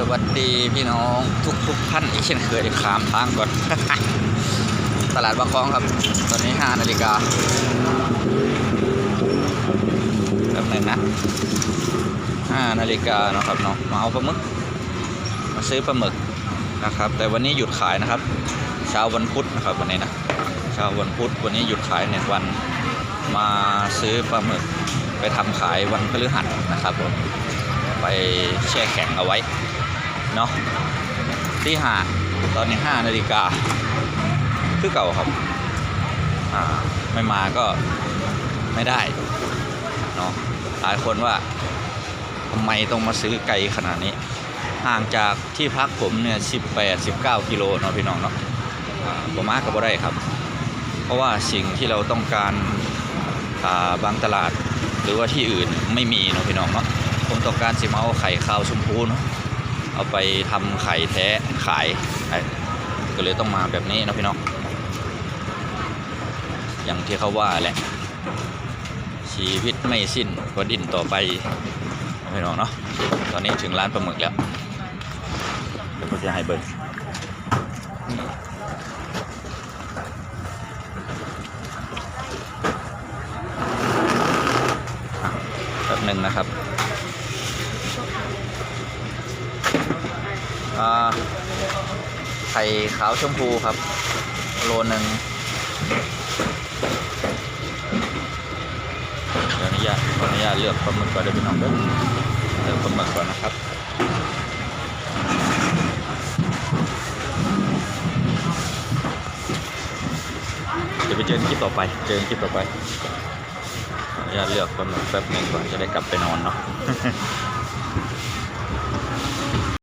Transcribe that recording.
สวัสดีพี่น้องทุกทุกท่านอีกเช่นเคยขามทางก่อน ตลาดบางคลองครับ ตอนนี้5นาฬิกาแป๊บหนึงนะ5นาฬิกาเนาะครับเนาะมาเอาปลาหมึก มาซื้อปลาหมึกนะครับ แต่วันนี้หยุดขายนะครับ เช้าวันพุธนะครับวันนี้นะเช้าวันพุธวันนี้หยุดขายหนึ่งวัน มาซื้อปลาหมึกไปทำขายวันพฤหัสนะครับผมไปแช่แข็งเอาไว้ เนาะที่หาตอนนี้ห้านาฬิกาคือเก่าครับ อ่า ไม่มาก็ไม่ได้เนาะหลายคนว่าทำไมต้องมาซื้อไกลขนาดนี้ ห่างจากที่พักผมเนี่ย18 19กิโลเนาะพี่น้องเนาะอ่าผมมาก็บ่ได้ครับ เพราะว่าสิ่งที่เราต้องการาบางตลาดหรือว่าที่อื่นไม่มีเนาะพี่น้องเนาะผมต้องการสิมาเอาไข่ขาวชมพูเนาะ เอาไปทำไข่แท้ขายก็เลยต้องมาแบบนี้นะพี่น้องอย่างที่เขาว่าแหละ ชีวิตไม่สิ้นก็ดิ้นต่อไปพี่น้องเนาะตอนนี้ถึงร้านปลาหมึกแล้วเดี๋ยวผมจะให้เบิร์แป๊บหนึ่งนะครับ อ่า ไข่ขาวชมพูครับ โลหนึ่งเดี๋ยวอนุญาตขออนุญาตเลือกปลาหมึกก่อนเดี๋ยวพี่น้องเด้อเลือกปลาหมึกก่อนนะครับเดี๋ยวไปเจอคลิปต่อไป เจอคลิปต่อไปขออนุญาตเลือกปลาหมึกแป๊บหนึงก่อนจะได้กลับไปนอนเนาะ